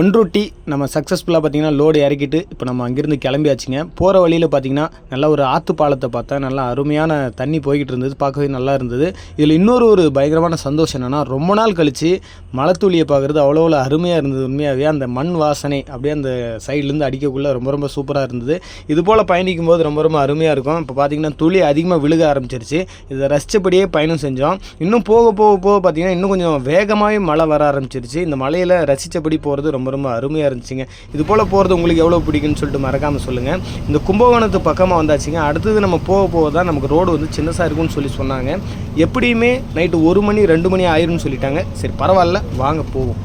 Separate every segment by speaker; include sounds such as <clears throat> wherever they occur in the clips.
Speaker 1: ஒன்றுட்டி நம்ம சக்ஸஸ்ஃபுல்லாக பார்த்தீங்கன்னா லோடு இறக்கிட்டு இப்போ நம்ம அங்கேருந்து கிளம்பியாச்சுங்க. போகிற வழியில் பார்த்தீங்கன்னா நல்ல ஒரு ஆற்று பாலத்தை பார்த்தா நல்லா அருமையான தண்ணி போய்கிட்டு இருந்தது பார்க்கவே நல்லா இருந்தது. இதில் இன்னொரு ஒரு பயங்கரமான சந்தோஷம் என்னென்னா ரொம்ப நாள் கழித்து மலைத்துளியை பார்க்குறது அவ்வளோ அருமையாக இருந்தது உண்மையாகவே அந்த மண் வாசனை அப்படியே அந்த சைட்லேருந்து அடிக்கக்குள்ளே ரொம்ப ரொம்ப சூப்பராக இருந்தது. இது போல் பயணிக்கும் போது ரொம்ப ரொம்ப அருமையாக இருக்கும். இப்போ பார்த்தீங்கன்னா துளி அதிகமாக விழுக ஆரம்பிச்சிருச்சு. இதை ரசித்தபடியே பயணம் செஞ்சோம். இன்னும் போக போக போக பார்த்தீங்கன்னா இன்னும் கொஞ்சம் வேகமாகவே மழை வர ஆரம்பிச்சிருச்சு. இந்த மலையில் ரசித்தபடி போகிறது ரொம்ப ரொம்ப ரொம்ப அருமையாக இருந்துச்சுங்க. இது போல் போகிறது உங்களுக்கு எவ்வளோ பிடிக்குன்னு சொல்லிட்டு மறக்காமல் சொல்லுங்கள் இந்த கும்பகோணத்து பக்கமாக வந்தாச்சுங்க. அடுத்தது நம்ம போக போக தான் நமக்கு ரோடு வந்து சின்னசாக இருக்கும்னு சொல்லி சொன்னாங்க. எப்படியுமே நைட்டு ஒரு மணி ரெண்டு மணி ஆயிரும்னு சொல்லிட்டாங்க. சரி பரவாயில்ல. வாங்க போவோம்.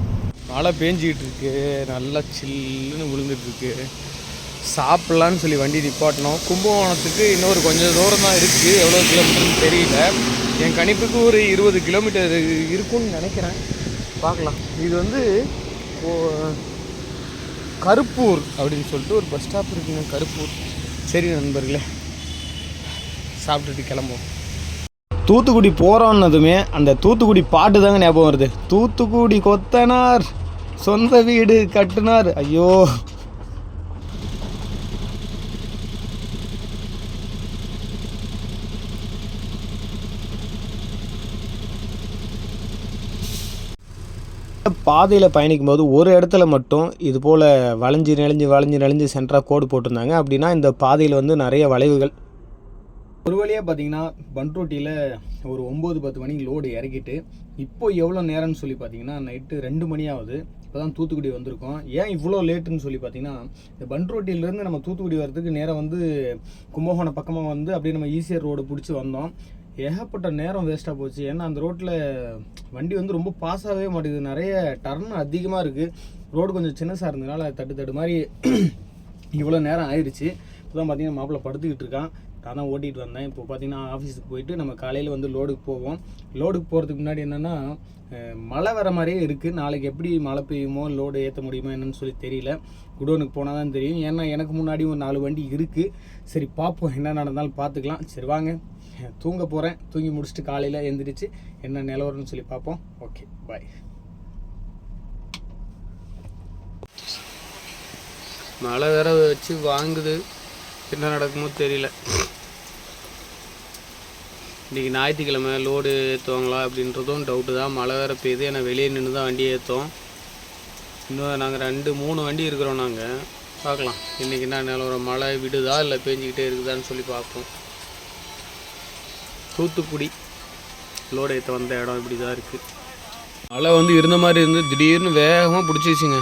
Speaker 1: மழை பேஞ்சிக்கிட்டு இருக்கு. நல்லா சில்லுன்னு விழுந்துட்டு இருக்கு. சாப்பிட்லான்னு சொல்லி வண்டி நிப்பாட்டினோம். கும்பகோணத்துக்கு இன்னொரு கொஞ்சம் தூரம் தான் இருக்குது எவ்வளோ கிலோமீட்டர்னு தெரியல. என் கணிப்புக்கு ஒரு இருபது கிலோமீட்டர் இருக்கும்னு நினைக்கிறேன். பார்க்கலாம். இது வந்து கருப்பூர் அப்படின்னு சொல்லிட்டு ஒரு பஸ் ஸ்டாப் இருக்குங்க கருப்பூர். சரி நண்பர்களே சாப்பிட்டுட்டு கிளம்புவோம். தூத்துக்குடி போகிறோன்னதுமே அந்த தூத்துக்குடி பாட்டு தாங்க ஞாபகம் வருது. தூத்துக்குடி கொத்தனார் சொந்த வீடு கட்டுனார். ஐயோ பாதையில் பயணிக்கும் போது ஒரு இடத்துல மட்டும் இது போல் வளைஞ்சு நெளிஞ்சு வளைஞ்சு நெளிஞ்சு சென்டராக கோடு போட்டிருந்தாங்க. அப்படின்னா இந்த பாதையில் வந்து நிறைய வளைவுகள். ஒரு வழியாக பார்த்தீங்கன்னா பண்ருட்டியில் ஒரு ஒம்பது பத்து மணிக்கு லோடு இறக்கிட்டு இப்போ எவ்வளோ நேரம்னு சொல்லி பார்த்தீங்கன்னா நைட்டு ரெண்டு மணி ஆகுது. இப்போ தான் தூத்துக்குடி வந்திருக்கோம். ஏன் இவ்வளோ லேட்டுன்னு சொல்லி பார்த்தீங்கன்னா இந்த பண்ருட்டியிலேருந்து நம்ம தூத்துக்குடி வர்றதுக்கு நேரம் வந்து கும்பகோணம் பக்கமாக வந்து அப்படியே நம்ம ஈசிஆர் ரோடு பிடிச்சி வந்தோம். ஏகப்பட்ட நேரம் வேஸ்ட்டாக போச்சு. ஏன்னா அந்த ரோட்டில் வண்டி வந்து ரொம்ப பாஸ் ஆகவே மாட்டேங்குது. நிறைய டர்ன் அதிகமாக இருக்குது ரோடு கொஞ்சம் சின்னசாக இருந்ததுனால தட்டு தட்டு மாதிரி <clears throat> இவ்வளோ நேரம் ஆயிடுச்சு இப்போ தான் பார்த்தீங்கன்னா மாப்பிள்ளை படுத்துக்கிட்டு இருக்கான். நான் தான் ஓட்டிகிட்டு வந்தேன். இப்போ பார்த்தீங்கன்னா ஆஃபீஸுக்கு போயிட்டு நம்ம காலையில் வந்து லோடுக்கு போவோம். லோடுக்கு போகிறதுக்கு முன்னாடி என்னென்னா மழை வர மாதிரியே இருக்குது நாளைக்கு எப்படி மழை பெய்யுமோ லோடு ஏற்ற முடியுமோ என்னன்னு சொல்லி தெரியல. குடோனுக்கு போனால் தான் தெரியும். ஏன்னா எனக்கு முன்னாடி ஒரு நாலு வண்டி இருக்குது சரி பார்ப்போம். என்ன நடந்தாலும் பார்த்துக்கலாம். சரி வாங்க. தூங்க போகிறேன் தூங்கி முடிச்சுட்டு காலையில் எந்திரிச்சு என்ன நிலவரம்னு சொல்லி பார்ப்போம். ஓகே பாய் மழை வேற வச்சு வாங்குது. என்ன நடக்குமோ தெரியல. இன்றைக்கி ஞாயிற்றுக்கிழமை லோடு ஏற்றுவாங்களா அப்படின்றதும் டவுட்டு தான். மழை வேற பெய்யுது. ஏன்னா வெளியே நின்று தான் வண்டி ஏற்றோம் இன்னும் நாங்கள் ரெண்டு மூணு வண்டி இருக்கிறோம் நாங்கள் பார்க்கலாம். இன்றைக்கி என்ன நிலவரம்? மழை விடுதா இல்லை பேஞ்சிக்கிட்டே இருக்குதான்னு சொல்லி பார்ப்போம். தூத்துக்குடி. லோடு ஏற்ற வந்த இடம் இப்படி தான் இருக்குது மழை வந்து இருந்த மாதிரி இருந்து திடீர்னு வேகமாக பிடிச்சிச்சுங்க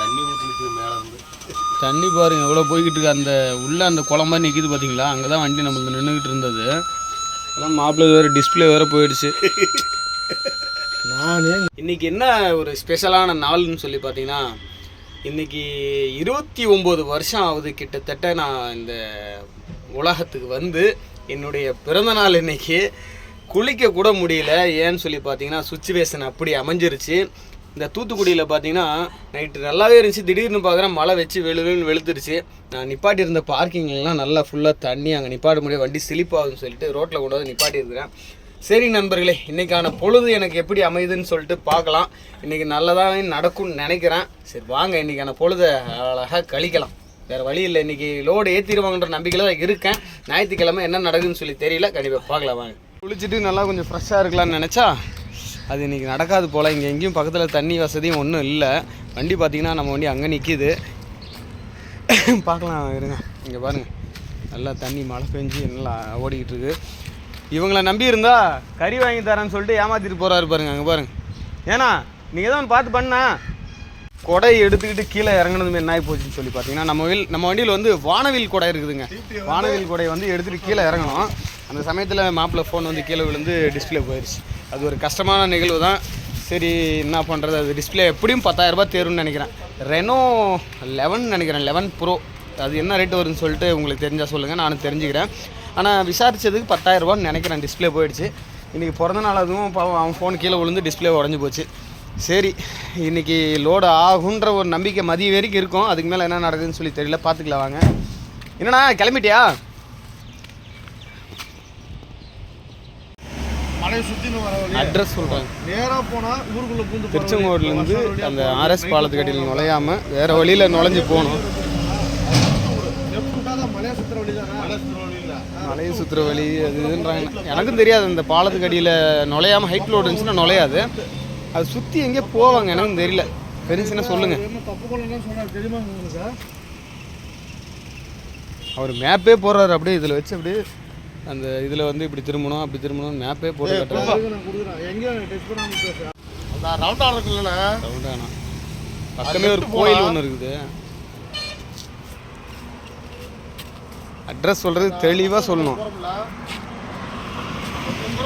Speaker 2: தண்ணி மேலே இருந்து
Speaker 1: தண்ணி பாருங்க எவ்வளோ போய்கிட்டு இருக்கு. அந்த உள்ள அந்த குளம் மாதிரி நிற்கிது பார்த்தீங்களா அங்கே தான் வண்டி நம்மளுக்கு நின்றுக்கிட்டு இருந்தது. அதெல்லாம் மாப்பிள்ளை வேறு டிஸ்பிளே வேறு போயிடுச்சு. நானே இன்னைக்கு என்ன ஒரு ஸ்பெஷலான நாள்னு சொல்லி பார்த்தீங்கன்னா இன்னைக்கு இருபத்தி ஒம்பது வருஷம் ஆகுது கிட்டத்தட்ட நான் இந்த உலகத்துக்கு வந்து என்னுடைய பிறந்தநாள் இன்னைக்கு குளிக்க கூட முடியல. ஏன்னு சொல்லி பார்த்தீங்கன்னா சுச்சுவேஷன் அப்படி அமைஞ்சிருச்சு. இந்த தூத்துக்குடியில் பார்த்தீங்கன்னா நைட்டு நல்லாவே இருந்துச்சு. திடீர்னு பார்க்குறேன் மழை வச்சு வெளுன்னு வெளுத்துருச்சு. நான் நிப்பாட்டி இருந்த பார்க்கிங்லாம் நல்லா ஃபுல்லாக தண்ணி அங்கே நிப்பாட்ட முடியாது வண்டி ஸ்லிப் சொல்லிட்டு ரோட்டில் கொண்டு வந்து நிப்பாட்டியிருக்கிறேன் சரி நண்பர்களே இன்றைக்கான பொழுது எனக்கு எப்படி அமையுதுன்னு சொல்லிட்டு பார்க்கலாம் இன்றைக்கி நல்லதாகவே நடக்கும்னு நினைக்கிறேன். சரி வாங்க இன்னைக்கான பொழுதை அழகாக கழிக்கலாம். வேறு வழி இல்லை. இன்றைக்கி லோடு ஏற்றிடுவாங்கன்ற நம்பிக்கையில் தான் இருக்கேன். ஞாயிற்றுக்கிழமை என்ன நடக்குதுன்னு சொல்லி தெரியல. கண்டிப்பாக பார்க்கலாம் வாங்க. குளிச்சுட்டு நல்லா கொஞ்சம் ஃப்ரெஷ்ஷாக இருக்கலாம்னு நினச்சா அது இன்றைக்கி நடக்காது போல். இங்கே எங்கேயும் பக்கத்தில் தண்ணி வசதியும் ஒன்றும் இல்லை. வண்டி பார்த்திங்கன்னா நம்ம வண்டி அங்கே நிற்கிது பார்க்கலாம் இருங்க. இங்கே பாருங்கள் நல்லா தண்ணி மழை பெஞ்சு நல்லா ஓடிக்கிட்டு இருக்கு. இவங்கள நம்பி இருந்தா கறி வாங்கி தரேன்னு சொல்லிட்டு ஏமாத்திட்டு போகிறாரு பாருங்க. அங்கே பாருங்க. ஏன்னா நீங்கள் தான் பார்த்து பண்ணா. கொடை எடுத்துக்கிட்டு கீழே இறங்குனதுமே என்ன ஆகி போச்சுன்னு சொல்லி பார்த்தீங்கன்னா நம்ம வில் நம்ம வண்டியில் வந்து வானவில் கொடை இருக்குதுங்க. வானவில் கொடையை வந்து எடுத்துகிட்டு கீழே இறங்கணும். அந்த சமயத்தில் மாப்பிள்ளை ஃபோன் வந்து கீழே விழுந்து டிஸ்பிளே போயிடுச்சு அது ஒரு கஷ்டமான நிகழ்வு தான். சரி என்ன பண்ணுறது அது டிஸ்பிளே எப்படியும் பத்தாயிரரூபா தேரும்னு நினைக்கிறேன். ரெனோ லெவன் நினைக்கிறேன் லெவன் ப்ரோ அது என்ன ரேட் வரும்னு சொல்லிட்டு உங்களுக்கு தெரிஞ்சால் சொல்லுங்கள் நானும் தெரிஞ்சுக்கிறேன். ஆனால் விசாரித்ததுக்கு பத்தாயிரரூபான்னு நினைக்கிறேன் டிஸ்பிளே போயிடுச்சு. இன்றைக்கி பிறந்த நாள் அதுவும் பாவம் அவன் ஃபோன் கீழே விழுந்து டிஸ்பிளே உடஞ்சி போச்சு. சரி இன்றைக்கி லோடு ஆகுன்ற ஒரு நம்பிக்கை மதிய வரைக்கும் இருக்கும். அதுக்கு மேலே என்ன நடக்குதுன்னு சொல்லி தெரியல. பார்த்துக்கலாம் வாங்க. என்னண்ணா கிளம்பிட்டியா? அட்ரஸ் சொல்கிறேன்
Speaker 3: நேராக போனால் ஊருக்குள்ளே பூந்து போற வழி.
Speaker 1: திருச்செங்கோடுலேருந்து அந்த. ஆர்எஸ் பாலத்துக்கு அடியில் நுழையாமல் வேறு வழியில் நுழைஞ்சு போகணும்.
Speaker 3: மலையை சுற்றுற வழி
Speaker 1: அது இதுன்றாங்க. எனக்கும் தெரியாது இந்த பாலத்துக்கு அடியில் நுழையாமல் ஹைட் லோடு இருந்துச்சுன்னா நுழையாது. அது சுற்றி எங்கே போவாங்க எனக்கும் தெரியல. தெரிஞ்சுன்னா சொல்லுங்கள்
Speaker 3: உங்களுக்கு?
Speaker 1: அவர் மேப்பே போடுறாரு அப்படியே இதில் வச்சு அப்படியே அந்த இதில் வந்து இப்படி திரும்பணும் அப்படி திரும்பணும் மேப்பே போட்டு
Speaker 4: ரவுண்டாக
Speaker 1: ரவுண்டானா பக்கமே ஒரு கோயில் ஒன்று இருக்குது. அட்ரஸ் சொல்கிறது தெளிவாக சொல்லணும்.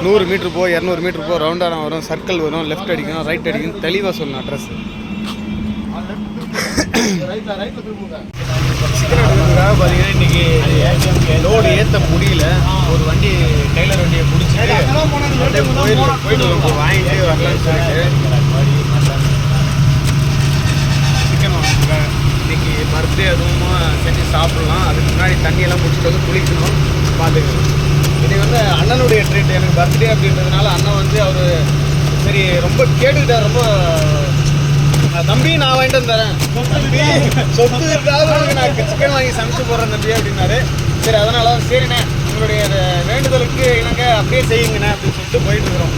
Speaker 1: நூறு மீட்ரு போ இரநூறு மீட்ரு போ ரவுண்டான வரும். சர்க்கிள் வரும் லெஃப்ட் அடிக்கணும் ரைட் அடிக்கணும். தெளிவாக சொல்லணும் அட்ரஸ்
Speaker 5: சிக்கன் எடுக்கிறதுக்காக பார்த்தீங்கன்னா இன்னைக்கு லோடு ஏற்ற முடியல. ஒரு வண்டி டெய்லர் வண்டியை பிடிச்சிட்டு போயிட்டு போயிட்டு வாங்கிட்டு வரலாம்னு சொல்லிட்டு. சிக்கன் வாங்கிருக்காங்க இன்னைக்கு மறுபடியும் அதுவும் செஞ்சு சாப்பிட்லாம். அதுக்கு முன்னாடி தண்ணியெல்லாம் பிடிச்சிட்டு வந்து குளிக்கணும். பார்த்துக்கணும் இன்னைக்கு வந்து அண்ணனுடைய ட்ரீட் எனக்கு பர்த்டே அப்படின்றதுனால அண்ணன் வந்து அவர் சரி ரொம்ப கேட்டுக்கிட்டார் ரொம்ப தம்பி நான் வாங்கிட்டு தரேன். சொத்து இருக்காது நான் சிக்கன் வாங்கி சமைச்சு போடுறேன் தம்பி அப்படின்னாரு. சரி அதனால சரிண்ணே உங்களுடைய வேண்டுதலுக்கு இணங்க அப்படியே செய்யுங்கண்ணே அப்படின்னு சொல்லிட்டு போயிட்டு இருக்கிறோம்.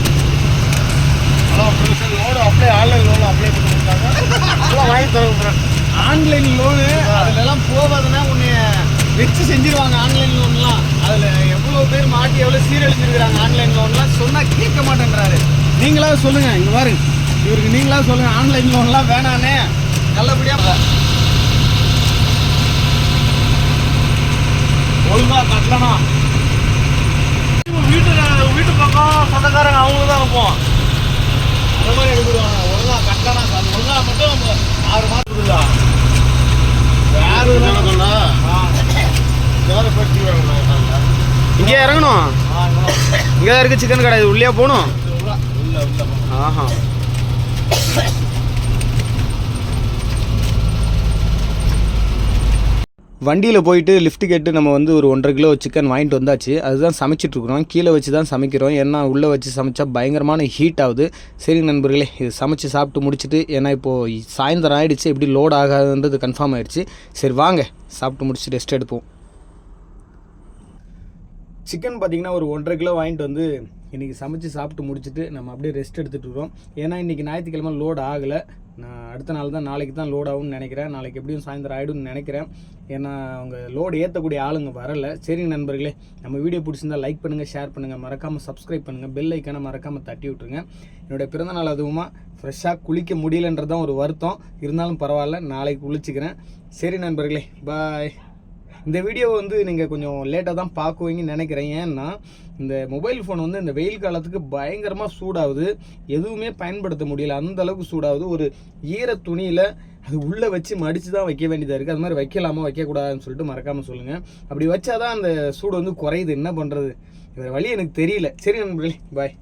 Speaker 3: Load apply online loan apply பண்ணி கொடுத்தாங்க வாங்கி தரேன்
Speaker 5: ஆன்லைன் லோனு அதுலலாம் போகாதுன்னா உன்னைய வச்சு செஞ்சிருவாங்க ஆன்லைன் லோன்லாம் சீரழிச்சிருக்கிறாங்க ஆன்லைன் லோன்லாம் சொன்னால் கேட்க மாட்டேன்றாரு. நீங்களாவது சொல்லுங்கள் இங்கே பாருங்க இவருக்கு நீங்களாவது சொல்லுங்கள் ஆன்லைன் லோன்லாம் வேணானே. நல்லபடியாக ஒழுங்கா கட்டலாம்
Speaker 3: வீட்டு வீட்டு பக்கம் சொந்தக்காரங்க அவங்களுக்கு தான் அனுப்புவோம்
Speaker 5: அந்த மாதிரி எடுத்துருவாங்க. ஒழுங்கா கட்டலாம் ஒழுங்கா மட்டும் ஆறு மாதம் இருக்குதா வேறு
Speaker 4: வேறு படிச்சுருவாங்க
Speaker 1: இங்கே இறங்கணும். இங்கே தான் இருக்குது சிக்கன் கடை. இது உள்ளே போகணும்? ஆஹா. வண்டியில் போயிட்டு லிஃப்ட் கேட்டு நம்ம வந்து ஒரு ஒன்றரை கிலோ சிக்கன் வாங்கிட்டு வந்தாச்சு. அதுதான் சமைச்சிட்ருக்குறோம். கீழே வச்சு தான் சமைக்கிறோம். ஏன்னா உள்ளே வச்சு சமைச்சா பயங்கரமான ஹீட் ஆகுது. சரி நண்பர்களே இது சமைச்சு சாப்பிட்டு முடிச்சுட்டு ஏன்னா இப்போது சாயந்தரம் ஆகிடுச்சு எப்படி லோட் ஆகாதுன்றது கன்ஃபார்ம் ஆகிடுச்சு சரி வாங்க. சாப்பிட்டு முடிச்சு ரெஸ்ட் எடுப்போம். சிக்கன் பார்த்தீங்கன்னா ஒரு ஒன்றரை கிலோ வாங்கிட்டு வந்து இன்றைக்கி சமைச்சு சாப்பிட்டு முடிச்சுட்டு நம்ம அப்படியே ரெஸ்ட் எடுத்துகிட்டு வரோம். ஏன்னா இன்றைக்கி ஞாயிற்றுக்கிழமை லோடு ஆகலை. நான் அடுத்த நாள் தான் நாளைக்கு தான் லோட் ஆகும்னு நினைக்கிறேன். நாளைக்கு எப்படியும் சாயந்தரம் ஆகிடும்னு நினைக்கிறேன். ஏன்னா அவங்க லோடு ஏற்றக்கூடிய ஆளுங்க வரல. சரி நண்பர்களே நம்ம வீடியோ பிடிச்சிருந்தா லைக் பண்ணுங்கள் ஷேர் பண்ணுங்கள் மறக்காமல் சப்ஸ்கிரைப் பண்ணுங்கள் பெல் ஐக்கானை மறக்காமல் தட்டி விட்ருங்க என்னுடைய பிறந்தநாள் அதுவுமா ஃப்ரெஷ்ஷாக குளிக்க முடியலன்றதான் ஒரு வருத்தம். இருந்தாலும் பரவாயில்ல நாளைக்கு குளிச்சுக்கிறேன். சரி நண்பர்களே பாய் இந்த வீடியோ வந்து நீங்கள் கொஞ்சம் லேட்டாக தான் பார்க்குவீங்கன்னு நினைக்கிறேன். ஏன்னா இந்த மொபைல் ஃபோன் வந்து இந்த வெயில் காலத்துக்கு பயங்கரமாக சூடாகுது. எதுவுமே பயன்படுத்த முடியல. அந்த அளவுக்கு சூடாகுது. ஒரு ஈர துணியில் அது உள்ளே வச்சு மடித்து தான் வைக்க வேண்டியதாக இருக்குது அது மாதிரி வைக்கலாமா வைக்கக்கூடாதுன்னு சொல்லிட்டு மறக்காமல் சொல்லுங்கள் அப்படி வச்சாதான் அந்த சூடு வந்து குறையுது. என்ன பண்ணுறது வேறு வழி எனக்கு தெரியல. சரி நண்பர்களே பாய்